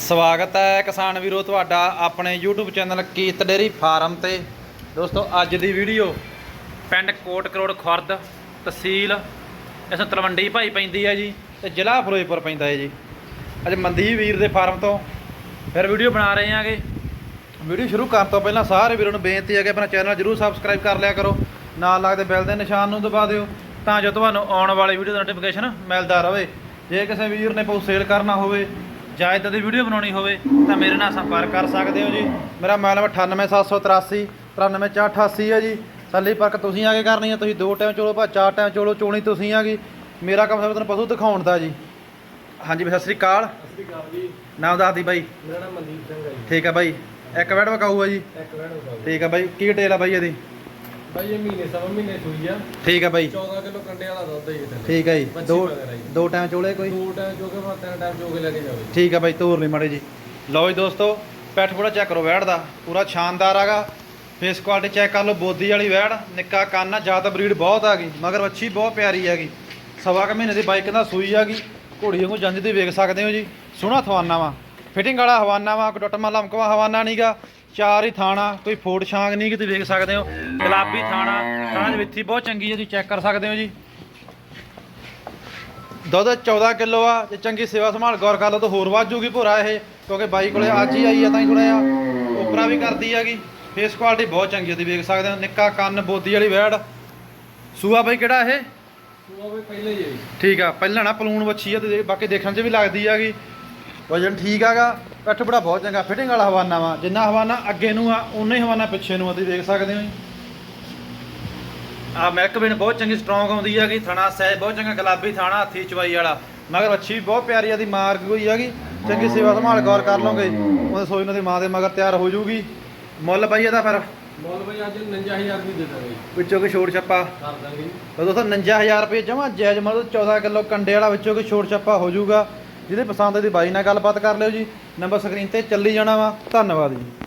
ਸਵਾਗਤ ਹੈ ਕਿਸਾਨ ਵੀਰੋ ਤੁਹਾਡਾ ਆਪਣੇ YouTube ਚੈਨਲ ਕੀਤ ਡੇਰੀ ਫਾਰਮ ਤੇ। ਦੋਸਤੋ, ਅੱਜ ਦੀ ਵੀਡੀਓ ਪਿੰਡ ਕੋਟ ਕਰੋੜ ਖੁਰਦ ਤਹਿਸੀਲ, ਇਸ ਤਲਵੰਡੀ ਭਾਈ ਪੈਂਦੀ ਹੈ ਜੀ ਤੇ ਜ਼ਿਲ੍ਹਾ ਫਿਰੋਜ਼ਪੁਰ ਪੈਂਦਾ ਹੈ ਜੀ। ਅੱਜ ਮੰਦੀ ਵੀਰ ਦੇ ਫਾਰਮ ਤੋਂ ਫਿਰ ਵੀਡੀਓ ਬਣਾ ਰਹੇ ਹਾਂਗੇ। ਵੀਡੀਓ ਸ਼ੁਰੂ ਕਰਨ ਤੋਂ ਪਹਿਲਾਂ ਸਾਰੇ ਵੀਰਾਂ ਨੂੰ ਬੇਨਤੀ ਹੈ ਕਿ ਆਪਣਾ ਚੈਨਲ ਜਰੂਰ ਸਬਸਕ੍ਰਾਈਬ ਕਰ ਲਿਆ ਕਰੋ। ਨਾਲ ਲੱਗਦੇ ਬੈਲ ਦੇ ਨਿਸ਼ਾਨ ਨੂੰ ਦਬਾ ਦਿਓ ਤਾਂ ਜੋ ਤੁਹਾਨੂੰ ਆਉਣ ਵਾਲੀ ਵੀਡੀਓ ਦਾ ਨੋਟੀਫਿਕੇਸ਼ਨ ਮਿਲਦਾ ਰਹੇ। ਜੇ ਕਿਸੇ ਵੀਰ ਨੇ ਕੋਈ ਸੇਲ ਕਰਨਾ ਹੋਵੇ ਜਾਂ ਇੱਦਾਂ ਦੀ ਵੀਡੀਓ ਬਣਾਉਣੀ ਹੋਵੇ ਤਾਂ ਮੇਰੇ ਨਾਲ ਸੰਪਰਕ ਕਰ ਸਕਦੇ ਹੋ ਜੀ। ਮੇਰਾ ਮੋਬਾਈਲ ਨੰਬਰ 98783 93488 ਹੈ ਜੀ। ਸੱਲੀ ਪਰਕ ਤੁਸੀਂ ਆ ਕੇ ਕਰਨੀ ਹੈ ਤੁਸੀਂ ਦੋ ਟਾਈਮ ਚੋਲੋ ਭਾ ਚਾਰ ਟਾਈਮ ਚੋਲੋ ਚੋਣੀ ਤੁਸੀਂ ਆ ਗਈ। ਮੇਰਾ ਕੰਮ ਸਿਰਫ ਤੁਹਾਨੂੰ ਪਸ਼ੂ ਦਿਖਾਉਣ ਦਾ ਜੀ। ਹਾਂਜੀ ਬਈ ਸਤਿ ਸ੍ਰੀ ਅਕਾਲ। ਸਤਿ ਸ਼੍ਰੀ ਅਕਾਲ ਜੀ। ਨਾਮ ਦੱਸਦੀ ਬਾਈ। ਮੇਰਾ ਨਾਮ ਮਨਦੀਪ ਸਿੰਘ ਹੈ ਜੀ। ਠੀਕ ਹੈ ਬਾਈ ਇੱਕ ਵੈਡ ਵਕਾਊ ਹੈ ਜੀ। ਇੱਕ ਵੈਣ ਬਤਾਓ ਠੀਕ ਹੈ ਬਾਈ ਕੀ ਡਿਟੇਲ ਆ ਬਾਈ ਇਹਦੀ? ਬਾਈ ਇਹ ਮਹੀਨੇ ਸਵਾ ਮਹੀਨੇ ਸੂਈ ਆ। ਠੀਕ ਹੈ ਬਾਈ। 14 ਕਿਲੋ ਕੰਡੇ ਵਾਲਾ ਦੁੱਧ ਹੈ ਇਹਦੇ ਠੀਕ ਹੈ ਜੀ। ਦੋ ਵਗੈਰਾ ਜੀ। ਦੋ ਟਾਈਮ ਚੋਲੇ ਕੋਈ? ਦੋ ਟਾਈਮ ਜੋ ਕੇ ਮੈਂ ਤਿੰਨ ਟਾਈਮ ਕੇ ਲੈ ਕੇ ਜਾਵੇ ਠੀਕ ਹੈ ਬਾਈ ਤੋਰ ਲਈ ਮਾੜੇ ਜੀ। ਲਓ ਜੀ ਦੋਸਤੋ ਪੈਠ ਪੂਰਾ ਚੈੱਕ ਕਰੋ ਵੈੜ ਦਾ। ਪੂਰਾ ਸ਼ਾਨਦਾਰ ਆਗਾ। ਫੇਸ ਕੁਆਲਿਟੀ ਚੈੱਕ ਕਰ ਲਓ ਬੋਦੀ ਵਾਲੀ ਵੈੜ। ਨਿੱਕਾ ਕੰਨ ਆ ਜ਼ਿਆਦਾ ਬਰੀਡ ਬਹੁਤ ਆ ਗਈ। ਮਗਰ ਵੱਛੀ ਬਹੁਤ ਪਿਆਰੀ ਹੈਗੀ। ਸਵਾ ਕੁ ਮਹੀਨੇ ਦੀ ਬਾਈਕ ਦਾ ਸੂਈ ਆ ਗਈ। ਘੋੜੀ ਵਾਂਗੂ ਜੰਜ ਦੀ ਵੇਖ ਸਕਦੇ ਹੋ ਜੀ। ਸੋਹਣਾ ਥਵਾਨਾ ਵਾ। ਫਿਟਿੰਗ ਵਾਲਾ ਹਵਾਨਾ ਵਾ ਟੁੱਟਮਾ ਲਮਕਵਾ ਹਵਾਨਾ ਨਹੀਂਗਾ ਚਾਰ ਹੀ ਥਾਣਾ ਕੋਈ ਫੋੜ ਛਾਂਗ ਨਹੀਂ ਕਿ ਤੁਸੀਂ ਵੇਖ ਸਕਦੇ ਹੋ। ਗੁਲਾਬੀ ਥਾਣਾ ਥਾਣਾ ਦੀ ਬਹੁਤ ਚੰਗੀ ਹੈ ਤੁਸੀਂ ਚੈੱਕ ਕਰ ਸਕਦੇ ਹੋ ਜੀ। ਦੁੱਧ 14 ਕਿਲੋ ਆ ਜੇ ਚੰਗੀ ਸੇਵਾ ਸੰਭਾਲ ਗੌਰ ਕਰ ਲਓ ਤਾਂ ਹੋਰ ਵੱਧ ਜੂਗੀ ਭੋਰਾ ਇਹ ਕਿਉਂਕਿ ਬਾਈ ਕੋਲੇ ਅੱਜ ਹੀ ਆਈ ਆ ਤਾਂ ਹੀ ਥੋੜਾ ਜਿਹਾ ਉਪਰਾ ਵੀ ਕਰਦੀ ਹੈਗੀ ਫੇਸ ਕੁਆਲਿਟੀ ਬਹੁਤ ਚੰਗੀ ਆ ਤੁਸੀਂ ਵੇਖ ਸਕਦੇ ਹੋ ਨਿੱਕਾ ਕੰਨ ਬੋਦੀ ਵਾਲੀ ਵੈੜ। ਸੂਆ ਬਾਈ ਕਿਹੜਾ ਇਹ? ਉਹ ਆਵੇ ਪਹਿਲੇ ਹੀ ਹੈ ਠੀਕ ਆ ਪਹਿਲਾਂ ਨਾ ਪਲੂਣ ਵੱਛੀ ਆ ਤੇ ਬਾਕੀ ਦੇਖਣ 'ਚ ਵੀ ਲੱਗਦੀ ਹੈਗੀ। ਵਜਨ ਠੀਕ ਹੈਗਾ ਕੱਠ ਬੜਾ ਬਹੁਤ ਚੰਗਾ ਫਿਟਿੰਗ ਵਾਲਾ ਹਵਾਨਾ ਵਾ ਜਿੰਨਾ ਹਵਾਨਾ ਅੱਗੇ ਨੂੰ ਆ ਉਨਾ ਹੀ ਹਵਾਨਾ ਪਿੱਛੇ ਨੂੰ ਆ ਤੁਸੀਂ ਵੇਖ ਸਕਦੇ ਹੋ ਜੀ। ਆ ਮਿਲਕ ਬਿਨ ਬਹੁਤ ਚੰਗੀ ਸਟਰੋਂਗ ਆਉਂਦੀ ਹੈਗੀ ਥਣਾ ਸਹਿਜ ਬਹੁਤ ਚੰਗਾ ਗੁਲਾਬੀ ਥਾਣਾ ਹੱਥੀ ਚਵਾਈ ਵਾਲਾ। ਮਗਰ ਅੱਛੀ ਵੀ ਬਹੁਤ ਪਿਆਰੀ ਆ ਦੀ ਮਾਰ ਹੋਈ ਹੈਗੀ ਚੰਗੀ ਸੇਵਾ ਸੰਭਾਲ ਗੌਰ ਕਰ ਲਓਗੇ। ਉਹਦੇ ਸੋਈ ਉਹਨਾਂ ਦੀ ਮਾਂ ਦੇ ਮਗਰ ਤਿਆਰ ਹੋ ਜਾਊਗੀ ਮੁੱਲ ਬਾਈ ਇਹਦਾ ਫਿਰ? ਬੋਲ ਬਾਈ ਅੱਜ 59000 ਵੀ ਦੇ ਦਾਂਗੇ। ਵਿੱਚੋਂ ਕੋਈ ਛੋੜ ਛੱਪਾ? ਕਰ ਦਾਂਗੇ। ਦੋਸਤੋ 59000 ਰੁਪਏ ਜਮਾ ਜਾਇਜ਼ ਮਤਲਬ 14 ਕਿਲੋ ਕੰਡੇ ਵਾਲਾ ਵਿੱਚੋਂ ਕੋਈ ਛੋੜ ਛੱਪਾ ਹੋ ਜਾਊਗਾ ਜਿਹਦੇ ਪਸੰਦ ਦੀ ਬਾਈ ਨਾਲ ਗੱਲਬਾਤ ਕਰ ਲਿਓ ਜੀ। ਨੰਬਰ ਸਕਰੀਨ ਤੇ ਚੱਲੀ ਜਾਣਾ ਵਾ। ਧੰਨਵਾਦ ਜੀ।